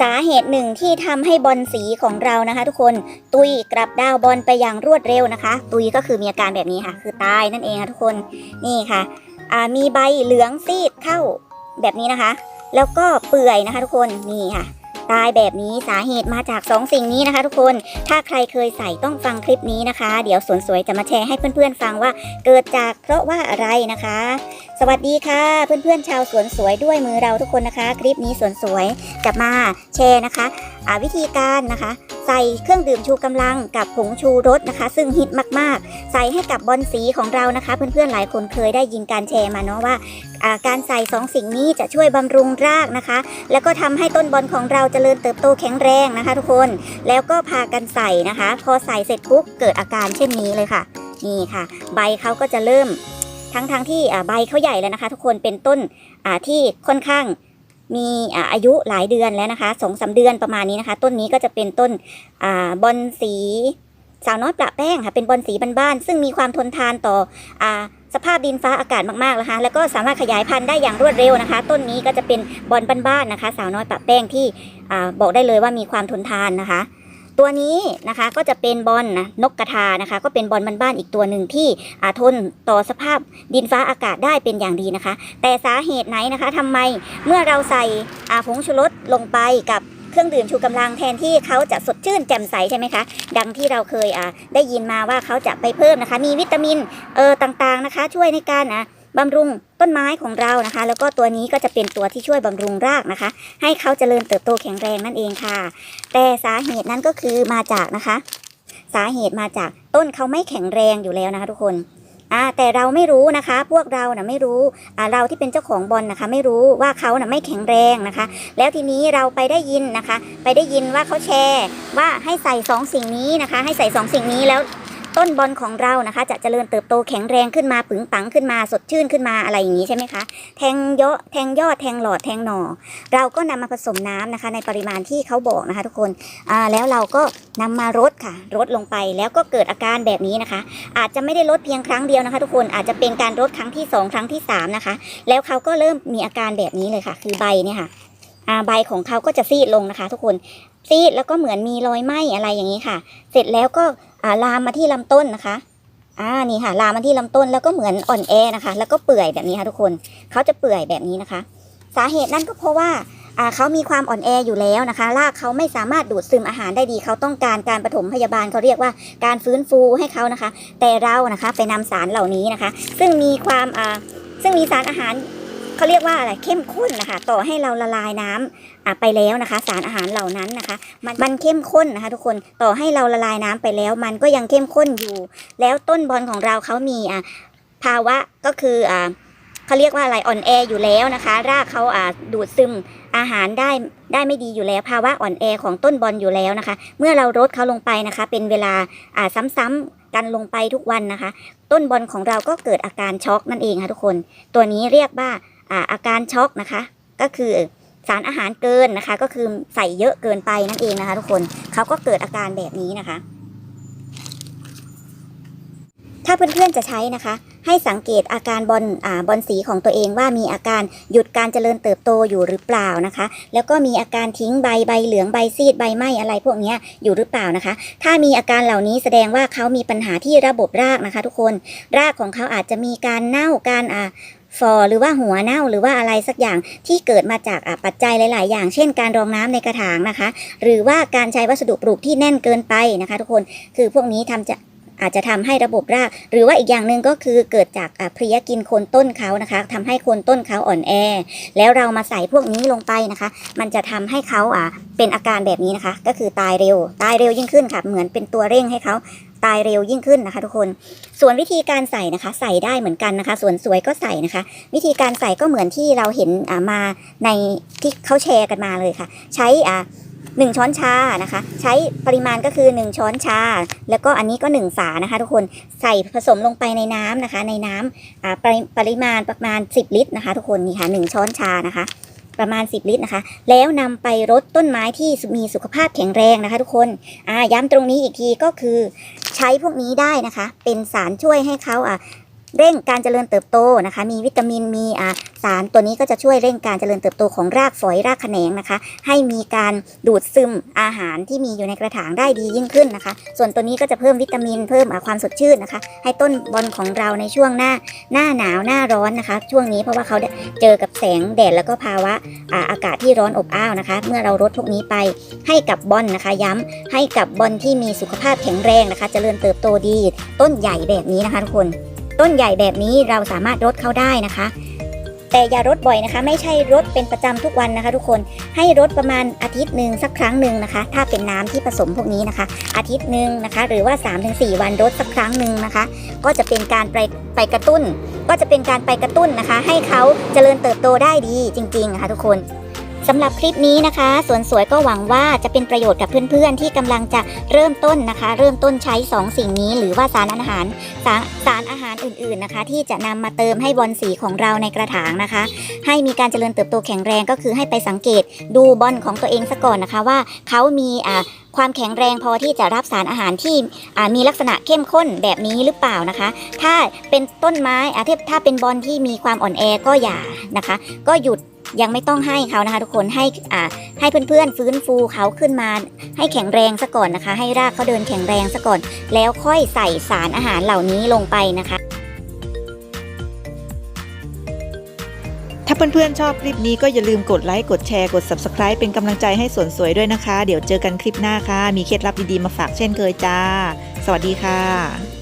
สาเหตุหนึ่งที่ทำให้บอลสีของเรานะคะ ทุกคนตุยกลับดาวบอลไปอย่างรวดเร็วนะคะ ตุยก็คือมีอาการแบบนี้ค่ะ คือตายนั่นเองค่ะทุกคนนี่ค่ะมีใบเหลืองซีดเข้าแบบนี้นะคะ แล้วก็เปื่อยนะคะ ทุกคนนี่ค่ะ ตายแบบนี้สาเหตุมาจากสองสิ่งนี้นะคะ ทุกคนถ้าใครเคยใส่ต้องฟังคลิปนี้นะคะ เดี๋ยวสวนสวยจะมาแชร์ให้เพื่อนๆฟังว่า เกิดจากเพราะว่าอะไรนะคะสวัสดีค่ะ เพื่อนๆชาวสวนสวยด้วยมือเราทุกคนนะคะ คลิปนี้สวนสวยจะมาแชร์นะคะวิธีการนะคะ ใส่เครื่องดื่มชูกำลังกับผงชูรสนะคะ ซึ่งฮิตมากๆ ใส่ให้กับบอลสีของเรานะคะ เพื่อนๆหลายคนเคยได้ยินการแชร์มาเนาะว่าอ่าการใส่สองสิ่งนี้จะช่วยบำรุงรากนะคะ แล้วก็ทำให้ต้นบอลของเราเจริญเติบโตแข็งแรงนะคะ ทุกคนแล้วก็พากันใส่นะคะ พอใส่เสร็จปุ๊บเกิดอาการเช่นนี้เลยค่ะนี่ค่ะ ใบเขาก็จะเริ่ม ทั้งทที่ใบเขาใหญ่แล้วนะคะ ทุกคนเป็นต้นที่ค่อนข้างมีอายุหลายเดือนแล้วนะคะสองสาเดือนประมาณนี้นะคะ ต้นนี้ก็จะเป็นต้นอบอลสีสาวน้อยประแป้งค่ะเป็นบอลสีบ้านๆซึ่งมีความทนทานต่ออสภาพดินฟ้าอากาศมากๆนะคะแล้วก็สามารถขยายพันธุ์ได้อย่างรวดเร็วนะคะ ต้นนี้ก็จะเป็นบอลบ้านๆนะคะ สาวน้อยประแป้งที่อบอกได้เลยว่ามีความทนทานนะคะ ตัวนี้นะคะก็จะเป็นบอลนะนกกระทานะคะ ก็เป็นบอลบ้านๆอีกตัวหนึ่งที่อาทนต่อสภาพดินฟ้าอากาศได้เป็นอย่างดีนะคะ แต่สาเหตุไหนนะคะทำไมเมื่อเราใส่อาผงชูรสลงไปกับเครื่องดื่มชูกำลังแทนที่เขาจะสดชื่นแจ่มใสใช่ไหมคะ ดังที่เราเคยอ่าได้ยินมาว่าเขาจะไปเพิ่มนะคะ มีวิตามินเออต่างๆนะคะ ช่วยในการอะบำรุง ต้นไม้ของเรานะคะ แล้วก็ตัวนี้ก็จะเป็นตัวที่ช่วยบำรุงรากนะคะ ให้เขาเจริญเติบโตแข็งแรงนั่นเองค่ะ แต่สาเหตุนั้นก็คือมาจากนะคะ สาเหตุมาจากต้นเขาไม่แข็งแรงอยู่แล้วนะคะทุกคนอ่าแต่เราไม่รู้นะคะ พวกเรานะ่ะไม่รู้อ่าเราที่เป็นเจ้าของบอลนะคะ ไม่รู้ว่าเขาน่ะไม่แข็งแรงนะคะ แล้วทีนี้เราไปได้ยินนะคะ ไปได้ยินว่าเขาแชร์ว่าให้ใส่สองสิ่งนี้นะคะ ให้ใส่สองสิ่งนี้แล้ว ต้นบอลของเรานะคะ จะเจริญเติบโตแข็งแรงขึ้นมาปึงปังขึ้นมาสดชื่นขึ้นมาอะไรอย่างนี้ใช่ไหมคะ แทงเยอะแทงยอดแทงหลอดแทงหน่อ เราก็นำมาผสมน้ำนะคะ ในปริมาณที่เขาบอกนะคะ ทุกคนแล้วเราก็นำมารดค่ะรดลงไปแล้วก็เกิดอาการแบบนี้นะคะ อาจจะไม่ได้ลดเพียงครั้งเดียวนะคะ ทุกคนอาจจะเป็นการลดครั้งที่ 2 ครั้งที่3นะคะ แล้วเขาก็เริ่มมีอาการแบบนี้เลยค่ะ คือใบเนี่ยค่ะใบของเขาก็จะซีดลงนะคะ ทุกคนซีดแล้วก็เหมือนมีรอยไหมอะไรอย่างนี้ค่ะ เสร็จแล้วก็ ลามมาที่ลำต้นนะคะ อ่านี่ค่ะลามมาที่ลำต้นแล้วก็เหมือนอ่อนแอนะคะ แล้วก็เปื่อยแบบนี้ค่ะทุกคนเขาจะเปื่อยแบบนี้นะคะ สาเหตุนั่นก็เพราะว่าเขามีความอ่อนแออยู่แล้วนะคะรากเขาไม่สามารถดูดซึมอาหารได้ดี เขาต้องการการปฐมพยาบาลเขาเรียกว่าการฟื้นฟูให้เขานะคะ แต่เรานะคะไปนำสารเหล่านี้นะคะ ซึ่งมีความซึ่งมีสารอาหาร เขาเรียกว่าอะไรเข้มข้นนะคะ ต่อให้เราละลายน้ำอ่าไปแล้วนะคะ สารอาหารเหล่านั้นนะคะ มันมันเข้มข้นนะคะ ทุกคนต่อให้เราละลายน้ำไปแล้ว มันก็ยังเข้มข้นอยู่ แล้วต้นบอลของเราเขามีอ่าภาวะก็คืออ่าเขาเรียกว่าอะไรอ่อนแออยู่แล้วนะคะ รากเขาอ่าดูดซึมอาหารได้ได้ไม่ดีอยู่แล้ว ภาวะอ่อนแอของต้นบอลอยู่แล้วนะคะ เมื่อเรารดเขาลงไปนะคะ เป็นเวลาอ่าซ้ำๆกันลงไปทุกวันนะคะ ต้นบอลของเราก็เกิดอาการช็อกนั่นเองค่ะทุกคน ตัวนี้เรียกว่า อาอาการช็อกนะคะ ก็คือสารอาหารเกินนะคะ ก็คือใส่เยอะเกินไปนั่นเองนะคะ ทุกคนเขาก็เกิดอาการแบบนี้นะคะ ถ้าเพื่อนๆจะใช้นะคะ ให้สังเกตอาการบอลอ่าบอลสีของตัวเองว่ามีอาการหยุดการเจริญเติบโตอยู่หรือเปล่านะคะ แล้วก็มีอาการทิ้งใบใบเหลืองใบซีดใบไหมอะไรพวกนี้อยู่หรือเปล่านะคะ ถ้ามีอาการเหล่านี้แสดงว่าเขามีปัญหาที่ระบบรากนะคะ ทุกคนรากของเขาอาจจะมีการเน่าการอ่า ฟอหรือว่าหัวเน่าหรือว่าอะไรสักอย่างที่เกิดมาจากปัจจัยหลาย ๆ อย่าง เช่น การรองน้ำในกระถางนะคะ หรือว่าการใช้วัสดุปลูกที่แน่นเกินไปนะคะ ทุกคนคือพวกนี้ทำจะอาจจะทำให้ระบบราก หรือว่าอีกอย่างหนึ่งก็คือเกิดจากเพลียกินโคนต้นเขานะคะทำให้โคนต้นเขาอ่อนแอ แล้วเรามาใส่พวกนี้ลงไปนะคะ มันจะทำให้เขาอะเป็นอาการแบบนี้นะคะ ก็คือตายเร็ว ตายเร็วยิ่งขึ้นค่ะ เหมือนเป็นตัวเร่งให้เขาตายเร็วยิ่งขึ้นนะคะ ทุกคน ส่วนวิธีการใส่นะคะ ใส่ได้เหมือนกันนะคะ ส่วนสวยก็ใส่นะคะ วิธีการใส่ก็เหมือนที่เราเห็นมาในที่เขาแชร์กันมาเลยค่ะ ใช้อ่าหนึ่งช้อนชานะคะ ใช้ปริมาณก็คือ 1 ช้อนชา แล้วก็อันนี้ก็ 1 ฝานะคะ ทุกคนใส่ผสมลงไปในน้ำนะคะ ในน้ำอ่าปริปริมาณประมาณ 10 ลิตรนะคะ ทุกคนนี่ค่ะ1ช้อนชานะคะ ประมาณ 10 ลิตรนะคะ แล้วนำไปรดต้นไม้ที่มีสุขภาพแข็งแรงนะคะ ทุกคนอ่าย้ำตรงนี้อีกทีก็คือ ใช้พวกนี้ได้นะคะ เป็นสารช่วยให้เขาอะ เร่งการเจริญเติบโตนะคะ มีวิตามินมีสารตัวนี้ก็จะช่วยเร่งการเจริญเติบโตของรากฝอยรากแขนงนะคะ ให้มีการดูดซึมอาหารที่มีอยู่ในกระถางได้ดียิ่งขึ้นนะคะ ส่วนตัวนี้ก็จะเพิ่มวิตามินเพิ่มความสดชื่นนะคะ ให้ต้นบอลของเราในช่วงหน้าหน้าหนาวหน้าร้อนนะคะ ช่วงนี้เพราะว่าเขาเจอกับแสงแดดแล้วก็ภาวะอาอากาศที่ร้อนอบอ้าวนะคะ เมื่อเราลดพวกนี้ไปให้กับบอลนะคะ ย้ำให้กับบอลที่มีสุขภาพแข็งแรงนะคะ เจริญเติบโตดีต้นใหญ่แบบนี้นะคะทุกคน ต้นใหญ่แบบนี้เราสามารถรดเขาได้นะคะ แต่อย่ารดบ่อยนะคะ ไม่ใช่รดเป็นประจำทุกวันนะคะ ทุกคนให้รดประมาณอาทิตย์หนึ่งสักครั้งหนึ่งนะคะ ถ้าเป็นน้ำที่ผสมพวกนี้นะคะ อาทิตย์หนึ่งนะคะ หรือว่า 3-4 วันรดสักครั้งหนึ่งนะคะ ก็จะเป็นการไปไปกระตุ้น ก็จะเป็นการไปกระตุ้นนะคะ ให้เขาเจริญเติบโตได้ดีจริงๆนะคะทุกคน สำหรับคลิปนี้นะคะ สวนสวยก็หวังว่าจะเป็นประโยชน์กับเพื่อนๆ ที่กำลังจะเริ่มต้นนะคะ เริ่มต้นใช้ 2 สิ่งนี้ หรือว่าสารอาหารสารสารอาหารอื่นๆนะคะ ที่จะนำมาเติมให้บอลสีของเราในกระถางนะคะ ให้มีการเจริญเติบโตแข็งแรงก็คือให้ไปสังเกตดูบอลของตัวเองซะก่อนนะคะว่าเขามีอ่าความแข็งแรงพอที่จะรับสารอาหารที่มีลักษณะเข้มข้นแบบนี้หรือเปล่านะคะ ถ้าเป็นต้นไม้อ่าถ้าถ้าเป็นบอลที่มีความอ่อนแอก็อย่านะคะ ก็หยุด ยังไม่ต้องให้เขานะคะ ทุกคนให้อ่าให้เพื่อนๆฟื้นฟูเขาขึ้นมา ให้แข็งแรงซะก่อนนะคะ ให้รากเขาเดินแข็งแรงซะก่อน แล้วค่อยใส่สารอาหารเหล่านี้ลงไปนะคะ ถ้าเพื่อนๆชอบคลิปนี้ก็อย่าลืมกดไลค์กดแชร์กด Subscribe เป็นกำลังใจให้สวนสวยด้วยนะคะ เดี๋ยวเจอกันคลิปหน้าค่ะ มีเคล็ดลับดีๆมาฝากเช่นเคยจ้า สวัสดีค่ะ